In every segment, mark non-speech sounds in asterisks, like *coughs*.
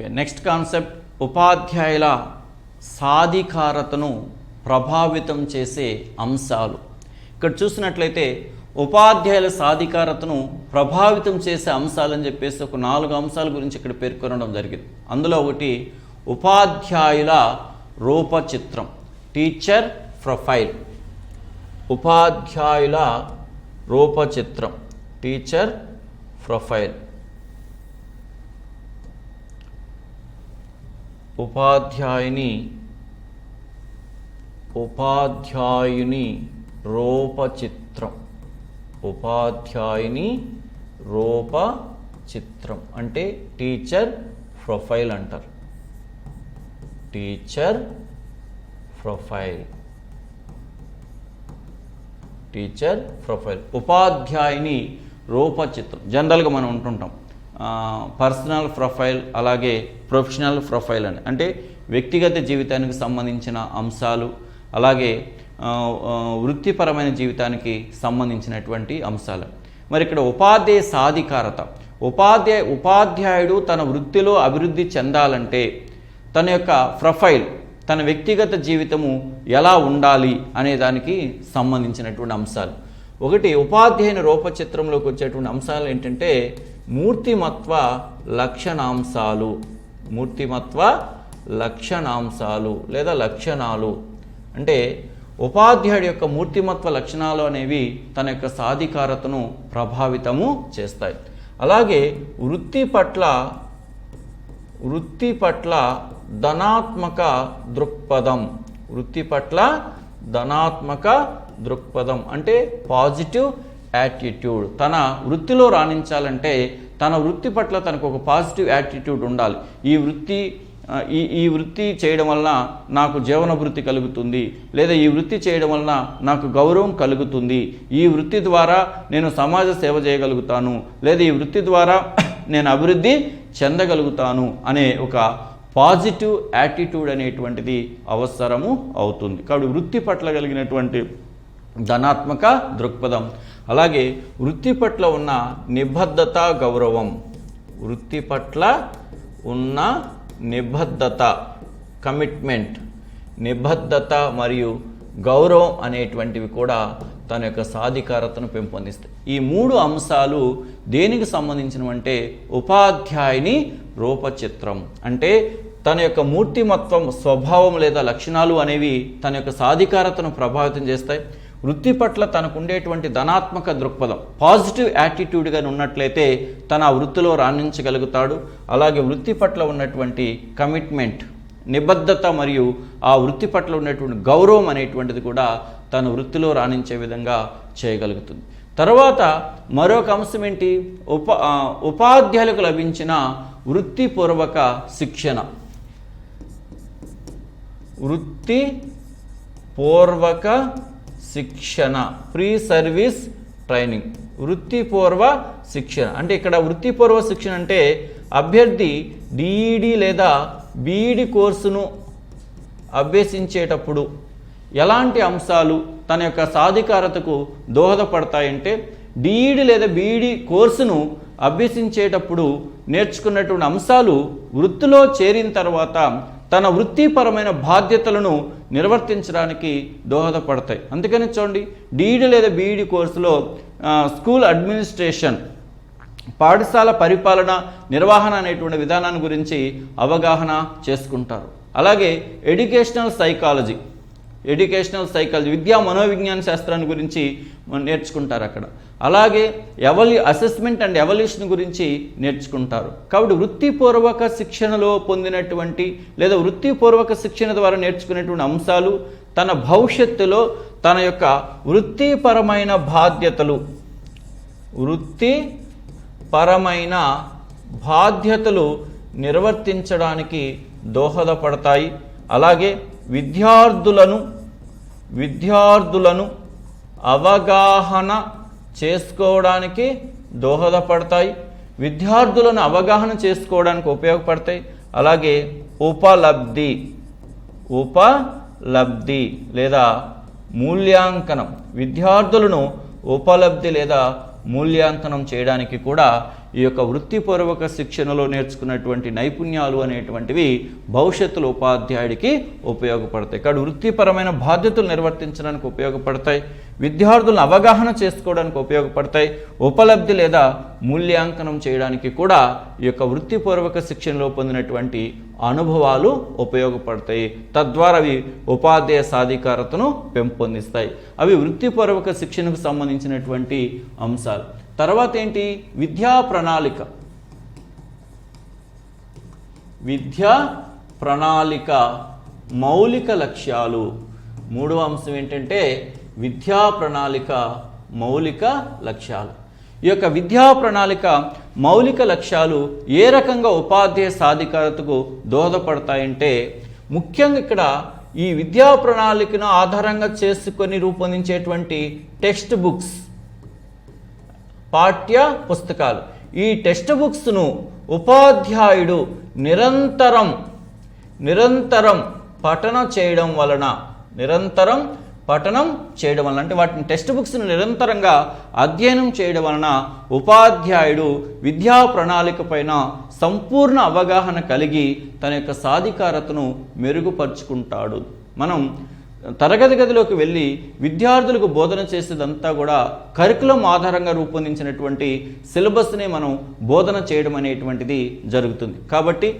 Okay next concept ఉపాధ్యాయుల సాధికారతను ప్రభావితం చేసే అంశాలు. ఇక్కడ చూసినట్లయితే ఉపాధ్యాయుల సాధికారతను ప్రభావితం చేసే అంశాలని చెప్పేసి ఒక నాలుగు అంశాల గురించి ఇక్కడ పేర్కొనడం జరిగింది. అందులో ఒకటి ఉపాధ్యాయుల రూపచిత్రం టీచర్ ప్రొఫైల్ ఉపాధ్యాయుల రూపచిత్రం టీచర్ ప్రొఫైల్ ఉపాధ్యాయుని ఉపాధ్యాయుని రూపచిత్రం. ఉపాధ్యాయుని రూప చిత్రం అంటే టీచర్ ప్రొఫైల్ అంటారు. టీచర్ ప్రొఫైల్ టీచర్ ప్రొఫైల్ ఉపాధ్యాయుని రూపచిత్రం. జనరల్గా మనం ఉంటుంటాం. పర్సనల్ ప్రొఫైల్ అలాగే ప్రొఫెషనల్ ప్రొఫైల్ అని. అంటే వ్యక్తిగత జీవితానికి సంబంధించిన అంశాలు అలాగే వృత్తిపరమైన జీవితానికి సంబంధించినటువంటి అంశాలు. మరి ఇక్కడ ఉపాధ్యాయ సాధికారత. ఉపాధ్యాయ ఉపాధ్యాయుడు తన వృత్తిలో అభివృద్ధి చెందాలంటే తన యొక్క ప్రొఫైల్ తన వ్యక్తిగత జీవితము ఎలా ఉండాలి అనే దానికి సంబంధించినటువంటి అంశాలు. ఒకటి ఉపాధ్యాయుని రూపచిత్రంలోకి వచ్చేటువంటి అంశాలు ఏంటంటే మూర్తిమత్వ లక్షణాంశాలు. మూర్తిమత్వ లక్షణాంశాలు లేదా లక్షణాలు. అంటే ఉపాధ్యాయుడి యొక్క మూర్తిమత్వ లక్షణాలు అనేవి తన యొక్క సాధికారతను ప్రభావితము చేస్తాయి. అలాగే వృత్తి పట్ల వృత్తి పట్ల ధనాత్మక దృక్పథం. వృత్తి పట్ల ధనాత్మక దృక్పథం అంటే పాజిటివ్ యాటిట్యూడ్ తన వృత్తిలో రాణించాలంటే తన వృత్తి పట్ల తనకు ఒక పాజిటివ్ యాటిట్యూడ్ ఉండాలి. ఈ వృత్తి ఈ ఈ వృత్తి చేయడం వలన నాకు జీవనభృతి వృత్తి కలుగుతుంది లేదా ఈ వృత్తి చేయడం వలన నాకు గౌరవం కలుగుతుంది. ఈ వృత్తి ద్వారా నేను సమాజ సేవ చేయగలుగుతాను లేదా ఈ వృత్తి ద్వారా *coughs* నేను అభివృద్ధి చెందగలుగుతాను అనే ఒక పాజిటివ్ యాటిట్యూడ్ అనేటువంటిది అవసరము అవుతుంది. కాబట్టి వృత్తి పట్ల కలిగినటువంటి ధనాత్మక దృక్పథం. అలాగే వృత్తి పట్ల ఉన్న నిబద్ధత గౌరవం. వృత్తి పట్ల ఉన్న నిబద్ధత కమిట్మెంట్ నిబద్ధత మరియు గౌరవం అనేటువంటివి కూడా తన యొక్క సాధికారతను పెంపొందిస్తాయి. ఈ మూడు అంశాలు దేనికి సంబంధించినవంటే ఉపాధ్యాయుని రూపచిత్రం. అంటే తన యొక్క మూర్తిమత్వం స్వభావం లేదా లక్షణాలు అనేవి తన యొక్క సాధికారతను ప్రభావితం చేస్తాయి. వృత్తి పట్ల తనకు ఉండేటువంటి ధనాత్మక దృక్పథం పాజిటివ్ యాటిట్యూడ్గా ఉన్నట్లయితే తన ఆ వృత్తిలో రాణించగలుగుతాడు. అలాగే వృత్తి పట్ల ఉన్నటువంటి కమిట్మెంట్ నిబద్ధత మరియు ఆ వృత్తి పట్ల ఉన్నటువంటి గౌరవం అనేటువంటిది కూడా తన వృత్తిలో రాణించే విధంగా చేయగలుగుతుంది. తర్వాత మరొక అంశం ఏంటి? ఉప ఉపాధ్యాయులకు లభించిన వృత్తిపూర్వక శిక్షణ. వృత్తి పూర్వక శిక్షణ ప్రీ సర్వీస్ ట్రైనింగ్ వృత్తిపూర్వ శిక్షణ. అంటే ఇక్కడ వృత్తిపూర్వ శిక్షణ అంటే అభ్యర్థి డిఈడి లేదా బీఈడి కోర్సును అభ్యసించేటప్పుడు ఎలాంటి అంశాలు తన యొక్క సాధికారతకు దోహదపడతాయంటే డిఈడి లేదా బీఈడి కోర్సును అభ్యసించేటప్పుడు నేర్చుకున్నటువంటి అంశాలు వృత్తిలో చేరిన తర్వాత తన వృత్తిపరమైన బాధ్యతలను నిర్వర్తించడానికి దోహదపడతాయి. అందుకని చూడండి డిఈడి లేదా బీఈడి కోర్సులో స్కూల్ అడ్మినిస్ట్రేషన్ పాఠశాల పరిపాలన నిర్వహణ అనేటువంటి విధానాన్ని గురించి అవగాహన చేసుకుంటారు. అలాగే ఎడ్యుకేషనల్ సైకాలజీ ఎడ్యుకేషనల్ సైకాలజీ విద్యా మనోవిజ్ఞాన శాస్త్రాన్ని గురించి నేర్చుకుంటారు అక్కడ. అలాగే ఎవలి అసెస్మెంట్ అండ్ ఎవల్యూషన్ గురించి నేర్చుకుంటారు. కాబట్టి వృత్తిపూర్వక శిక్షణలో పొందినటువంటి లేదా వృత్తిపూర్వక శిక్షణ ద్వారా నేర్చుకునేటువంటి అంశాలు తన భవిష్యత్తులో తన యొక్క వృత్తిపరమైన బాధ్యతలు. వృత్తిపరమైన బాధ్యతలు నిర్వర్తించడానికి దోహదపడతాయి. అలాగే విద్యార్థులను విద్యార్థులను అవగాహన చేసుకోవడానికి దోహదపడతాయి. విద్యార్థులను అవగాహన చేసుకోవడానికి ఉపయోగపడతాయి. అలాగే ఉపలబ్ధి ఉపలబ్ధి లేదా మూల్యాంకనం. విద్యార్థులను ఉపలబ్ధి లేదా మూల్యాంకనం చేయడానికి కూడా ఈ యొక్క వృత్తిపూర్వక శిక్షణలో నేర్చుకున్నటువంటి నైపుణ్యాలు అనేటువంటివి భవిష్యత్తులో ఉపాధ్యాయుడికి ఉపయోగపడతాయి. ఇక్కడ వృత్తిపరమైన బాధ్యతలు నిర్వర్తించడానికి ఉపయోగపడతాయి. విద్యార్థులను అవగాహన చేసుకోవడానికి ఉపయోగపడతాయి. ఉపలబ్ధి లేదా మూల్యాంకనం చేయడానికి కూడా ఈ యొక్క వృత్తిపూర్వక శిక్షణలో పొందినటువంటి అనుభవాలు ఉపయోగపడతాయి. తద్వారా అవి ఉపాధ్యాయ సాధికారతను పెంపొందిస్తాయి. అవి వృత్తిపూర్వక శిక్షణకు సంబంధించినటువంటి అంశాలు. తర్వాత ఏంటి విద్యా ప్రణాళిక. విద్యా ప్రణాళిక మౌలిక లక్ష్యాలు. మూడవ అంశం ఏంటంటే విద్యా ప్రణాళిక మౌలిక లక్ష్యాలు. ఈ యొక్క విద్యా ప్రణాళిక మౌలిక లక్ష్యాలు ఏ రకంగా ఉపాధ్యాయ సాధికారతకు దోహదపడతాయంటే ముఖ్యంగా ఇక్కడ ఈ విద్యా ప్రణాళికను ఆధారంగా చేసుకొని రూపొందించేటువంటి టెక్స్ట్ బుక్స్. పాఠ్య పుస్తకాలు. ఈ టెక్స్ట్ బుక్స్ను ఉపాధ్యాయుడు నిరంతరం నిరంతరం పఠనం చేయడం వలన నిరంతరం పఠనం చేయడం వలన అంటే వాటిని టెక్స్ట్ బుక్స్ను నిరంతరంగా అధ్యయనం చేయడం వలన ఉపాధ్యాయుడు విద్యా ప్రణాళిక పైన సంపూర్ణ అవగాహన కలిగి తన యొక్క సాధికారతను మెరుగుపరుచుకుంటాడు. మనం తరగతి గదిలోకి వెళ్ళి విద్యార్థులకు బోధన చేసేదంతా కూడా కరికులం ఆధారంగా రూపొందించినటువంటి సిలబస్ని మనం బోధన చేయడం అనేటువంటిది జరుగుతుంది. కాబట్టి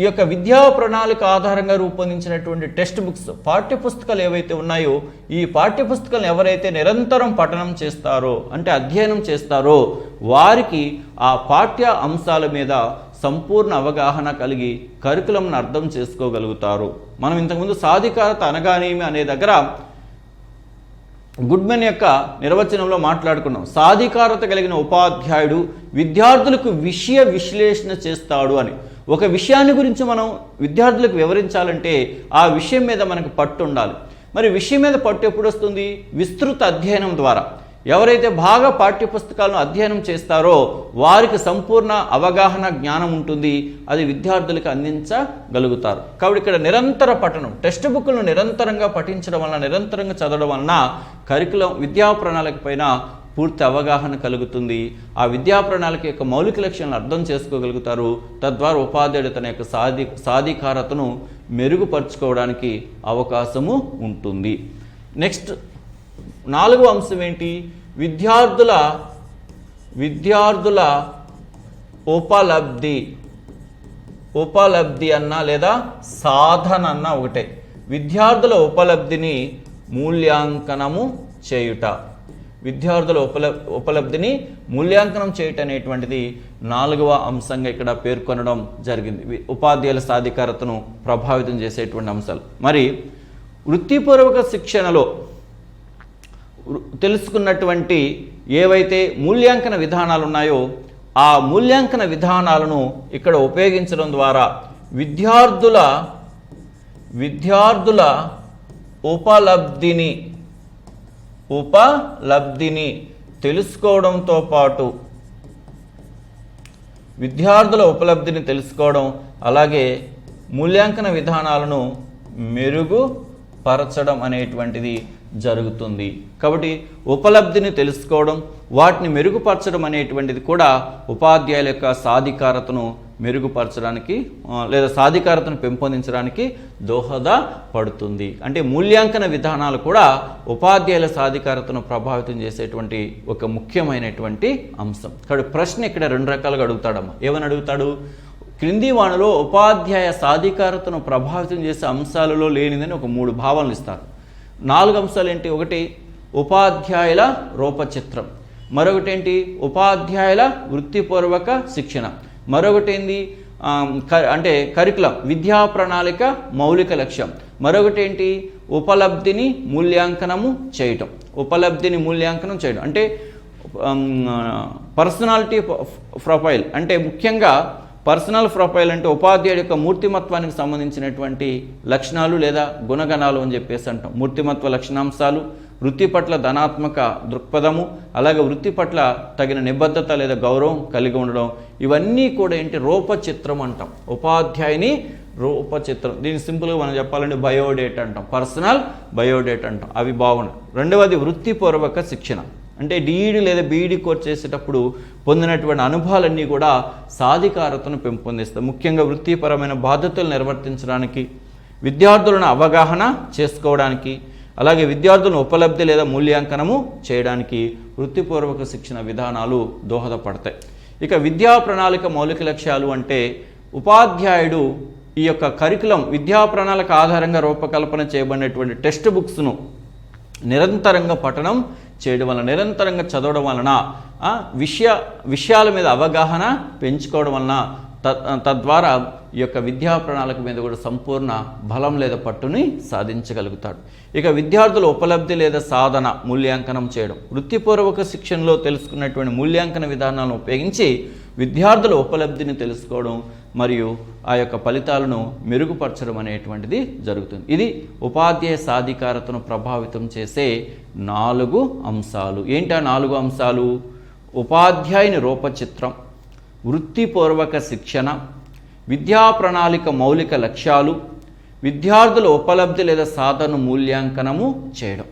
ఈ యొక్క విద్యా ప్రణాళిక ఆధారంగా రూపొందించినటువంటి టెక్స్ట్ బుక్స్ పాఠ్య పుస్తకాలు ఏవైతే ఉన్నాయో ఈ పాఠ్యపుస్తకాలను ఎవరైతే నిరంతరం పఠనం చేస్తారో అంటే అధ్యయనం చేస్తారో వారికి ఆ పాఠ్య అంశాల మీద సంపూర్ణ అవగాహన కలిగి కరికులంను అర్థం చేసుకోగలుగుతారు. మనం ఇంతకుముందు సాధికారత అనగానేమి అనే దగ్గర గుడ్మెన్ యొక్క నిర్వచనంలో మాట్లాడుకున్నాం. సాధికారత కలిగిన ఉపాధ్యాయుడు విద్యార్థులకు విషయ విశ్లేషణ చేస్తాడు అని. ఒక విషయాన్ని గురించి మనం విద్యార్థులకు వివరించాలంటే ఆ విషయం మీద మనకు పట్టు ఉండాలి. మరి విషయం మీద పట్టు ఎప్పుడు వస్తుంది? విస్తృత అధ్యయనం ద్వారా. ఎవరైతే బాగా పాఠ్యపుస్తకాలను అధ్యయనం చేస్తారో వారికి సంపూర్ణ అవగాహన జ్ఞానం ఉంటుంది. అది విద్యార్థులకు అందించగలుగుతారు. కాబట్టి ఇక్కడ నిరంతర పఠనం టెక్స్ట్ బుక్లను నిరంతరంగా పఠించడం వలన నిరంతరంగా చదవడం వలన కరికులం విద్యా ప్రణాళిక పైన పూర్తి అవగాహన కలుగుతుంది. ఆ విద్యా ప్రణాళిక యొక్క మౌలిక లక్ష్యాలను అర్థం చేసుకోగలుగుతారు. తద్వారా ఉపాధ్యాయుడు తన యొక్క సాధి సాధికారతను మెరుగుపరుచుకోవడానికి అవకాశము ఉంటుంది. నెక్స్ట్ నాలుగవ అంశం ఏంటి? విద్యార్థుల విద్యార్థుల ఉపలబ్ధి. ఉపలబ్ధి అన్న లేదా సాధన అన్న ఒకటే. విద్యార్థుల ఉపలబ్ధిని మూల్యాంకనము చేయుట. విద్యార్థుల ఉపల ఉపలబ్ధిని మూల్యాంకనం చేయటం అనేటువంటిది నాలుగవ అంశంగా ఇక్కడ పేర్కొనడం జరిగింది. ఉపాధ్యాయుల సాధికారతను ప్రభావితం చేసేటువంటి అంశాలు. మరి వృత్తిపూర్వక శిక్షణలో తెలుసుకున్నటువంటి ఏవైతే మూల్యాంకన విధానాలు ఉన్నాయో ఆ మూల్యాంకన విధానాలను ఇక్కడ ఉపయోగించడం ద్వారా విద్యార్థుల విద్యార్థుల ఉపలబ్ధిని ఉపలబ్ధిని తెలుసుకోవడంతో పాటు విద్యార్థుల ఉపలబ్ధిని తెలుసుకోవడం అలాగే మూల్యాంకన విధానాలను మెరుగుపరచడం అనేటువంటిది జరుగుతుంది. కాబట్టి ఉపలబ్ధిని తెలుసుకోవడం వాటిని మెరుగుపరచడం అనేటువంటిది కూడా ఉపాధ్యాయుల యొక్క సాధికారతను మెరుగుపరచడానికి లేదా సాధికారతను పెంపొందించడానికి దోహదపడుతుంది. అంటే మూల్యాంకన విధానాలు కూడా ఉపాధ్యాయుల సాధికారతను ప్రభావితం చేసేటువంటి ఒక ముఖ్యమైనటువంటి అంశం. కాబట్టి ప్రశ్న ఇక్కడ రెండు రకాలుగా అడుగుతాడమ్మా. ఏమని అడుగుతాడు? క్రింది వాణిలో ఉపాధ్యాయ సాధికారతను ప్రభావితం చేసే అంశాలలో లేనిదని ఒక మూడు భావనలు ఇస్తారు. నాలుగు అంశాలు ఏంటి ఒకటి ఉపాధ్యాయుల రూపచిత్రం. మరొకటి ఏంటి ఉపాధ్యాయుల వృత్తిపూర్వక శిక్షణ. మరొకటి ఏంది క- అంటే కరికులం విద్యా ప్రణాళిక మౌలిక లక్ష్యం. మరొకటి ఏంటి ఉపలబ్ధిని మూల్యాంకనము చేయటం. ఉపలబ్ధిని మూల్యాంకనం చేయడం అంటే పర్సనాలిటీ ప్రొఫైల్. అంటే ముఖ్యంగా పర్సనల్ ప్రొఫైల్ అంటే ఉపాధ్యాయుడి యొక్క మూర్తిమత్వానికి సంబంధించినటువంటి లక్షణాలు లేదా గుణగణాలు అని చెప్పేసి అంటాం. మూర్తిమత్వ లక్షణాంశాలు వృత్తి పట్ల ధనాత్మక దృక్పథము అలాగే వృత్తి పట్ల తగిన నిబద్ధత లేదా గౌరవం కలిగి ఉండడం ఇవన్నీ కూడా ఏంటి? రూపచిత్రం అంటాం. ఉపాధ్యాయుని రూపచిత్రం. దీన్ని సింపుల్గా మనం చెప్పాలంటే బయోడేట్ అంటాం. పర్సనల్ బయోడేట్ అంటాం. అవి బాగున్నాయి రెండవది వృత్తిపూర్వక శిక్షణ. అంటే డిఈడి లేదా బీఈడి కోర్స్ చేసేటప్పుడు పొందినటువంటి అనుభవాలన్నీ కూడా సాధికారతను పెంపొందిస్తాయి. ముఖ్యంగా వృత్తిపరమైన బాధ్యతలు నిర్వర్తించడానికి విద్యార్థులను అవగాహన చేసుకోవడానికి అలాగే విద్యార్థులను ఉపలబ్ధి లేదా మూల్యాంకనము చేయడానికి వృత్తిపూర్వక శిక్షణ విధానాలు దోహదపడతాయి. ఇక విద్యా ప్రణాళిక మౌలిక లక్ష్యాలు అంటే ఉపాధ్యాయుడు ఈ యొక్క కరికులం విద్యా ప్రణాళిక ఆధారంగా రూపకల్పన చేయబడినటువంటి టెక్స్ట్ బుక్స్ను నిరంతరంగా పఠనం చేయడం వలన నిరంతరంగా చదవడం వలన విషయ విషయాల మీద అవగాహన పెంచుకోవడం వలన త- తద్వారా ఈ యొక్క విద్యా ప్రణాళిక మీద కూడా సంపూర్ణ బలం లేదా పట్టుని సాధించగలుగుతాడు. ఇక విద్యార్థుల ఉపలబ్ధి లేదా సాధన మూల్యాంకనం చేయడం. వృత్తిపూర్వక శిక్షణలో తెలుసుకున్నటువంటి మూల్యాంకన విధానాలను ఉపయోగించి విద్యార్థుల ఉపలబ్ధిని తెలుసుకోవడం మరియు ఆ యొక్క ఫలితాలను మెరుగుపరచడం అనేటువంటిది జరుగుతుంది. ఇది ఉపాధ్యాయ సాధికారతను ప్రభావితం చేసే నాలుగు అంశాలు. ఏంటి ఆ నాలుగు అంశాలు? ఉపాధ్యాయుని రూపచిత్రం వృత్తిపూర్వక శిక్షణ విద్యా ప్రణాళిక మౌలిక లక్ష్యాలు విద్యార్థుల ఉపలబ్ధి లేదా సాధన మూల్యాంకనము చేయడం.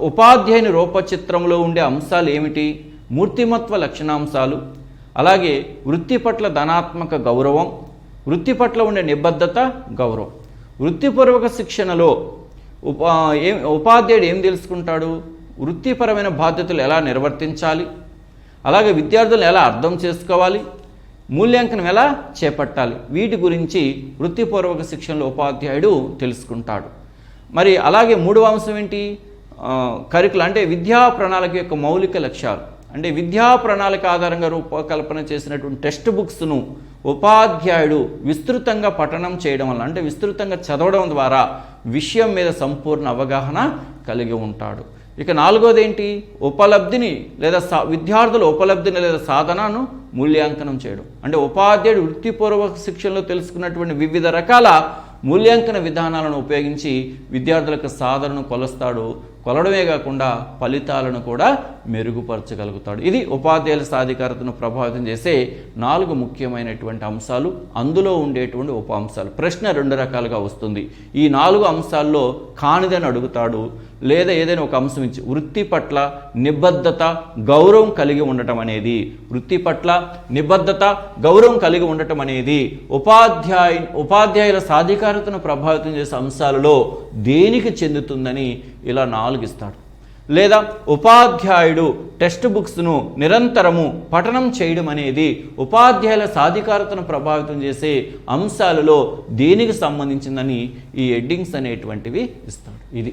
ఉపాధ్యాయుని రూపచిత్రంలో ఉండే అంశాలు ఏమిటి? మూర్తిమత్వ లక్షణాంశాలు అలాగే వృత్తి పట్ల ధనాత్మక గౌరవం వృత్తి పట్ల ఉండే నిబద్ధత గౌరవం. వృత్తిపూర్వక శిక్షణలో ఉపా ఏం ఉపాధ్యాయుడు ఏం తెలుసుకుంటాడు? వృత్తిపరమైన బాధ్యతలు ఎలా నిర్వర్తించాలి? అలాగే విద్యార్థులను ఎలా అర్థం చేసుకోవాలి? మూల్యాంకనం ఎలా చేపట్టాలి? వీటి గురించి వృత్తిపూర్వక శిక్షణలో ఉపాధ్యాయుడు తెలుసుకుంటాడు. మరి అలాగే మూడవ అంశం ఏంటి? కరికుల అంటే విద్యా ప్రణాళిక యొక్క మౌలిక లక్ష్యాలు. అంటే విద్యా ప్రణాళిక ఆధారంగా రూపకల్పన చేసినటువంటి టెక్స్ట్ బుక్స్ను ఉపాధ్యాయుడు విస్తృతంగా పఠనం చేయడం వల్ల అంటే విస్తృతంగా చదవడం ద్వారా విషయం మీద సంపూర్ణ అవగాహన కలిగి ఉంటాడు. ఇక నాలుగోది ఏంటి ఉపలబ్ధిని లేదా సా విద్యార్థుల ఉపలబ్ధిని లేదా సాధనను మూల్యాంకనం చేయడం. అంటే ఉపాధ్యాయుడు వృత్తిపూర్వక శిక్షణలో తెలుసుకున్నటువంటి వివిధ రకాల మూల్యాంకన విధానాలను ఉపయోగించి విద్యార్థులకు సాధనను కొలుస్తాడు కొలడమే కాకుండా ఫలితాలను కూడా మెరుగుపరచగలుగుతాడు. ఇది ఉపాధ్యాయుల సాధికారతను ప్రభావితం చేసే నాలుగు ముఖ్యమైనటువంటి అంశాలు అందులో ఉండేటువంటి ఉప అంశాలు ప్రశ్న రెండు రకాలుగా వస్తుంది. ఈ నాలుగు అంశాల్లో కానిదని అడుగుతాడు లేదా ఏదైనా ఒక అంశం ఇచ్చి వృత్తి పట్ల నిబద్ధత గౌరవం కలిగి ఉండటం అనేది వృత్తి పట్ల నిబద్ధత గౌరవం కలిగి ఉండటం అనేది ఉపాధ్యాయు ఉపాధ్యాయుల సాధికారతను ప్రభావితం చేసే అంశాలలో దేనికి చెందుతుందని ఇలా నాలుగు ఇస్తాడు లేదా ఉపాధ్యాయుడు టెక్స్ట్ బుక్స్ను నిరంతరము పఠనం చేయడం అనేది ఉపాధ్యాయుల సాధికారతను ప్రభావితం చేసే అంశాలలో దేనికి సంబంధించిందని ఈ ఎడ్డింగ్స్ అనేటువంటివి ఇస్తాడు. ఇది